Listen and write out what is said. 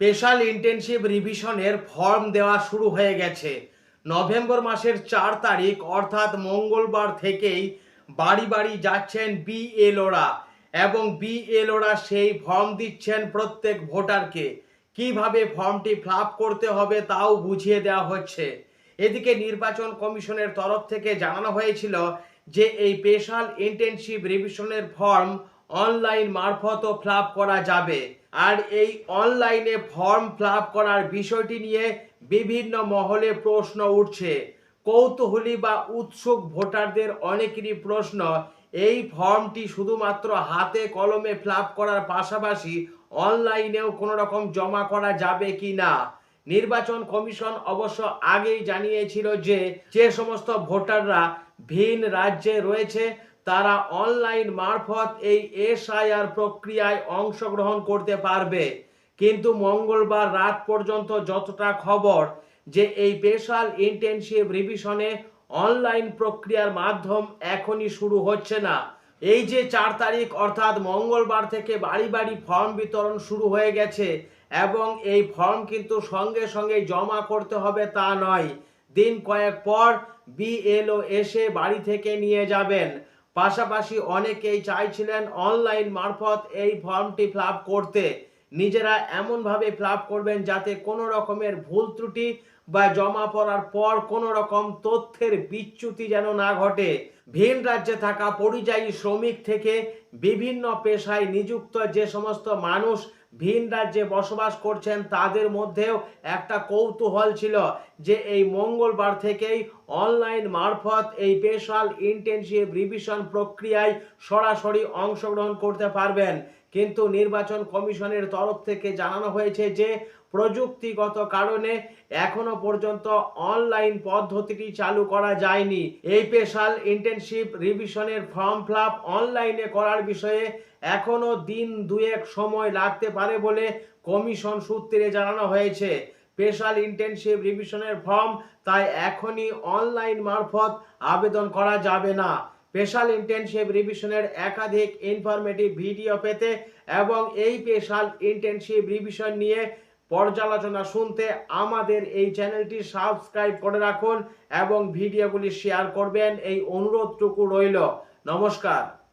Special intensive রিভিশনের form দেওয়া শুরু হয়ে গেছে। নভেম্বর মাসের চার তারিখ, অর্থাৎ মঙ্গলবার থেকেই বাড়ি বাড়ি যাচ্ছেন বিএলওরা এবং বিএলওরা সেই ফর্ম দিচ্ছেন প্রত্যেক ভোটারকে। কীভাবে ফর্মটি ফিল করতে হবে তাও বুঝিয়ে দেওয়া হচ্ছে। এদিকে নির্বাচন কমিশনের তরফ থেকে জানানো হয়েছিল যে এই স্পেশাল ইন্টেনসিভ রিভিশনের ফর্ম অনলাইন মারফতও ফিল করা যাবে। আর এই অনলাইনে ফর্ম ফিল করার বিষয়টি নিয়ে বিভিন্ন মহলে প্রশ্ন উঠছে। কৌতূহলী বা উৎসুক ভোটারদের অনেকেরই প্রশ্ন, এই ফর্মটি শুধুমাত্র হাতে কলমে ফিল করার পাশাপাশি অনলাইনেও কোনো রকম জমা করা যাবে কি না? নির্বাচন কমিশন অবশ্য আগেই জানিয়েছিল যে যে সমস্ত ভোটাররা ভিন রাজ্যে রয়েছে তারা অনলাইন মারফত এই এসআইআর প্রক্রিয়ায় অংশগ্রহণ করতে পারবে। কিন্তু মঙ্গলবার রাত পর্যন্ত যতটা খবর যে এই স্পেশাল ইন্টেনসিভ রিভিশনে অনলাইন প্রক্রিয়ার মাধ্যম এখনই শুরু হচ্ছে না। এই যে চার তারিখ, অর্থাৎ মঙ্গলবার থেকে বাড়ি বাড়ি ফর্ম বিতরণ শুরু হয়ে গেছে এবং এই ফর্ম কিন্তু সঙ্গে সঙ্গে জমা করতে হবে তা নয়। দিন কয়েক পর বিএলও এসে বাড়ি থেকে নিয়ে যাবেন। পাশাপাশি অনেকেই চাইছিলেন অনলাইন মারফত এই ফর্মটি ফিল করতে। নিজেরা এমনভাবে ফিল করবেন যাতে কোনো রকমের ভুল ত্রুটি বা জমা পড়ার পর কোনো রকম তথ্যের বিচ্যুতি যেন না ঘটে। ভিন রাজ্যে থাকা পরিযায়ী শ্রমিক থেকে বিভিন্ন পেশায় নিযুক্ত যে সমস্ত মানুষ ভিন রাজ্যে বসবাস করছেন, তাদের মধ্যেও একটা কৌতূহল ছিল যে এই মঙ্গলবার থেকেই অনলাইন মারফত এই স্পেশাল ইন্টেনসিভ রিভিশন প্রক্রিয়ায় সরাসরি অংশগ্রহণ করতে পারবেন। কিন্তু নির্বাচন কমিশনের তরফ থেকে জানানো হয়েছে যে, প্রযুক্তিগত কারণে এখনও পর্যন্ত অনলাইন পদ্ধতিটি চালু করা যায়নি। এই স্পেশাল ইন্টেনসিভ রিভিশনের ফর্ম ফিল অনলাইনে করার বিষয়ে এখনও দিন দুয়েক সময় লাগতে পারে বলে কমিশন সূত্রে জানানো হয়েছে। স্পেশাল ইন্টেনসিভ রিভিশনের ফর্ম তাই এখনই অনলাইন মারফত আবেদন করা যাবে না। স্পেশাল ইন্টেনসিভ রিভিশনের একাধিক ইনফরমেটিভ ভিডিও পেতে এবং এই স্পেশাল ইন্টেনসিভ রিভিশন নিয়ে পর্যালোচনা শুনতে আমাদের এই চ্যানেলটি সাবস্ক্রাইব করে রাখুন এবং ভিডিওগুলি শেয়ার করবেন। এই অনুরোধটুকু রইল। নমস্কার।